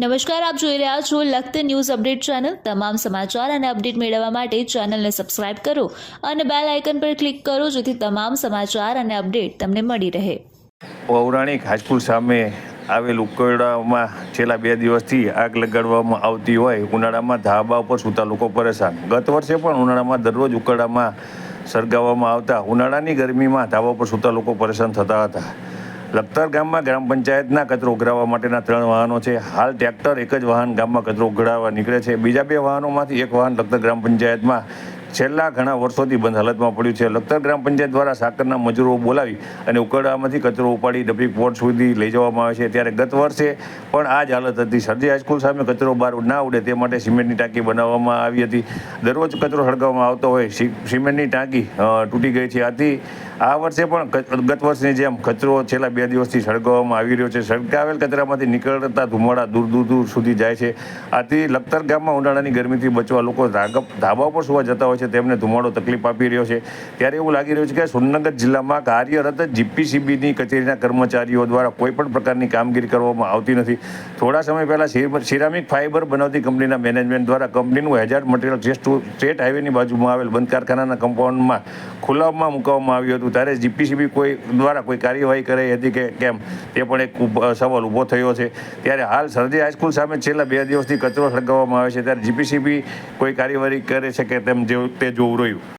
નમસ્કાર, આપ જોઈ રહ્યા છો લખત ન્યૂઝ અપડેટ ચેનલ. તમામ સમાચાર અને અપડેટ મેળવવા માટે ચેનલને સબસ્ક્રાઇબ કરો અને બેલ આઇકન પર ક્લિક કરો જેથી તમામ સમાચાર અને અપડેટ તમને મળી રહે. પૌરાણિક હાજપુર સામે આવેલ ઉકરડામાં છેલ્લા બે દિવસથી આગ લગાડવામાં આવતી હોય ઉનાળામાં ધાબા ઉપર સૂતા લોકો પરેશાન. ગત વર્ષે પણ ઉનાળામાં દરરોજ ઉકરડામાં સળગાવવામાં આવતા ઉનાળાની ગરમીમાં ધાબા ઉપર સૂતા લોકો પરેશાન થતા હતા. લખતર ગામમાં ગ્રામ પંચાયતના કચરો ઉઘરાવવા માટેના ત્રણ વાહનો છે. હાલ ટ્રેક્ટર એક જ વાહન ગામમાં કચરો ઉઘરાવવા નીકળે છે. બીજા બે વાહનોમાંથી એક વાહન લખતર ગ્રામ પંચાયતમાં છેલ્લા ઘણા વર્ષોથી બંધ હાલતમાં પડ્યું છે. લખતર ગ્રામ પંચાયત દ્વારા સાકરના મજૂરો બોલાવી અને ઉકરડામાંથી કચરો ઉપાડી ડબી પોર્ટ સુધી લઈ જવામાં આવે છે. ત્યારે ગત વર્ષે પણ આ જ હાલત હતી. સરજી હાઈસ્કૂલ સામે કચરો બહાર ના ઉડે તે માટે સિમેન્ટની ટાંકી બનાવવામાં આવી હતી. દરરોજ કચરો સળગાવવામાં આવતો હોય સિમેન્ટની ટાંકી તૂટી ગઈ છે. આથી આ વર્ષે પણ ગત વર્ષની જેમ કચરો છેલ્લા બે દિવસથી સળગાવવામાં આવી રહ્યો છે. સળગાવેલ કચરામાંથી નીકળતા ધુમાડા દૂર દૂર દૂર સુધી જાય છે. આથી લખતર ગામમાં ઉનાળાની ગરમીથી બચવા લોકો ધાબા પર સુવા જતા હોય છે. તેમને ધુમાડો તકલીફ આપી રહ્યો છે. ત્યારે એવું લાગી રહ્યું છે કે સુરેન્દ્રનગર જિલ્લામાં કાર્યરત જીપીસીબીની કચેરીના કર્મચારીઓ દ્વારા કોઈપણ પ્રકારની કામગીરી કરવામાં આવતી નથી. થોડા સમય પહેલાં સિરામિક ફાઇબર બનાવતી કંપનીના મેનેજમેન્ટ દ્વારા કંપનીનું હેઝાર્ડ મટીરિયલ ટેસ્ટ સ્ટેટ હાઈવેની બાજુમાં આવેલ બંધ કારખાનાના કમ્પાઉન્ડમાં ખુલ્લામાં મૂકવામાં આવ્યું હતું. ત્યારે જીપીસીબી કોઈ દ્વારા કોઈ કાર્યવાહી કરાઈ હતી કે કેમ? તે પણ એક સવાલ ઊભો થયો છે. ત્યારે હાલ સરજી હાઈસ્કૂલ સામે છેલ્લા બે દિવસથી કચરો સળગાવવામાં આવે છે. ત્યારે જીપીસીબી કોઈ કાર્યવાહી કરે છે કે તેમ જેવું તે જોવું રહ્યું